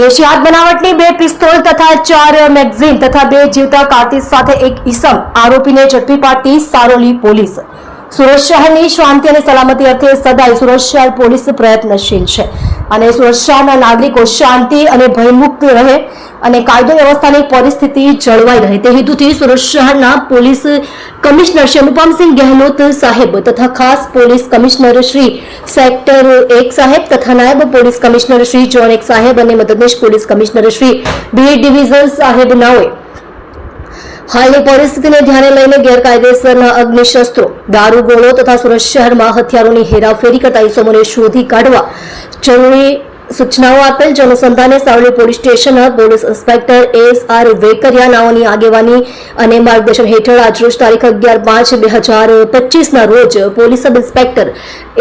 દેશી હાથ બનાવટની બે પિસ્તોલ તથા ચાર મેગઝીન તથા બે જીવતા કારતીસ સાથે એક ઈસમ આરોપીને ઝડપી પાડતી સારોલી પોલીસ. સુરત શહેરની શાંતિ અને સલામતી અર્થે સદાય સુરત શહેર પોલીસ પ્રયત્નશીલ છે. અને સુરક્ષાના નાગરિકો શાંતિ અને ભયમુક્ત રહે અને કાયદો વ્યવસ્થાની પરિસ્થિતિ જળવાઈ રહે. તે હેતુથી શહેરના પોલીસ કમિશનર શ્રી અનુપમસિંહ ગેહલોત સાહેબ તથા ખાસ પોલીસ કમિશનર શ્રી સેક્ટર એક સાહેબ તથા નાયબ પોલીસ કમિશનર શ્રી જોન એક સાહેબ અને મદદનીશ police commissioner Shri B division સાહેબ નાઓએ હાલની પરિસ્થિતિને ધ્યાને લઈને ગેરકાયદેસરના અગ્નિશસ્ત્રો, દારૂ, ગોળો તથા સુરત શહેરમાં હથિયારોની હેરાફેરી કરતા ઇસમોને શોધી કાઢવા જરૂરી સૂચનાઓ આપેલ જે Savli police station, police inspector S R Vekariya નાઓની આગેવાની અને માર્ગદર્શન હેઠળ આજરોજ તારીખ અગિયાર પાંચ બે હજાર પચીસના રોજ police sub inspector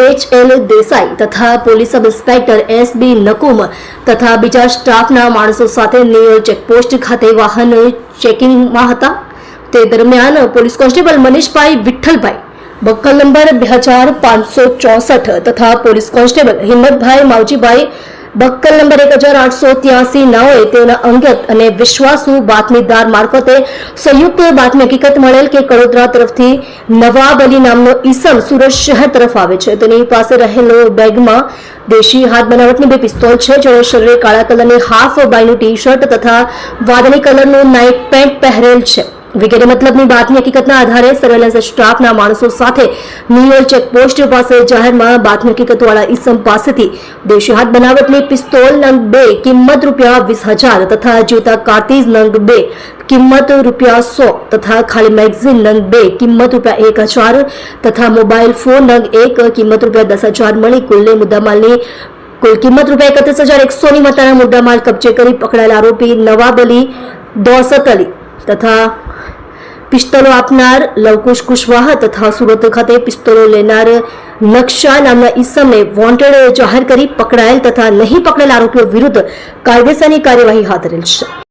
H L Desai તથા police sub inspector S B Nakum તથા બીજા સ્ટાફના માણસો સાથે નિયોલ ચેકપોસ્ટ ખાતે વાહન ચેકિંગમાં હતા. તે દરમિયાન police constable Manishbhai Vitthalbhai, buckle number બે હજાર પાંચસો ચોસઠ તથા police constable Himmatbhai Mavjibhai buckle number એક હજાર આઠસો ત્યાસી નાઓએ તેના અંગત અને વિશ્વાસુ બાતમીદાર મારફતે સંયુક્ત બાતમી હકીકત મળેલ કે કડોદરા તરફથી નવાબ અલી નામનો ઈસમ સુરત શહેર તરફ આવે છે. તેની પાસે રહેલો બેગમાં દેશી હાથ બનાવટની બે પિસ્તોલ છે. જેણે શરીરે કાળા કલરની હાફ બાયનું ટી શર્ટ તથા વાદળી કલરનું નાઇટ પેન્ટ પહેરેલ છે. વગેરે મતલબની બાતમી હકીકતના આધારે સર્વેલન્સ સ્ટાફના માણસો સાથે નિયોલ ચેકપોસ્ટ પાસે જાહેરમાં બાતમી હકીકતવાળા ઈસમ પાસેથી દેશી હાથ બનાવટની પિસ્તોલ નંગ બે, કિંમત રૂપિયા વીસ હજાર તથા જીવતા કાર્તીજ નંગ બે, કિંમત રૂપિયા સો તથા ખાલી મેગઝીન નંગ બે, કિંમત રૂપિયા એક હજાર તથા મોબાઈલ ફોન નંગ એક, કિંમત રૂપિયા દસ હજાર મળી કુલ્લે મુદ્દામાલની કુલ કિંમત રૂપિયા એકત્રીસ હજાર એકસોની મતાના મુદ્દામાલ કબજે કરી પકડાયેલ આરોપી નવાબ અલી દોસત અલી. તથા પિસ્તોલો આપનાર લવકુશ કુશવાહ તથા સુરત ખાતે પિસ્તોલો લેનાર નકશા નામના ઈસમને વોન્ટેડ જાહેર કરી પકડાયેલ તથા નહીં પકડેલ આરોપીઓ વિરુદ્ધ કાયદેસરની કાર્યવાહી હાથ ધરેલ છે.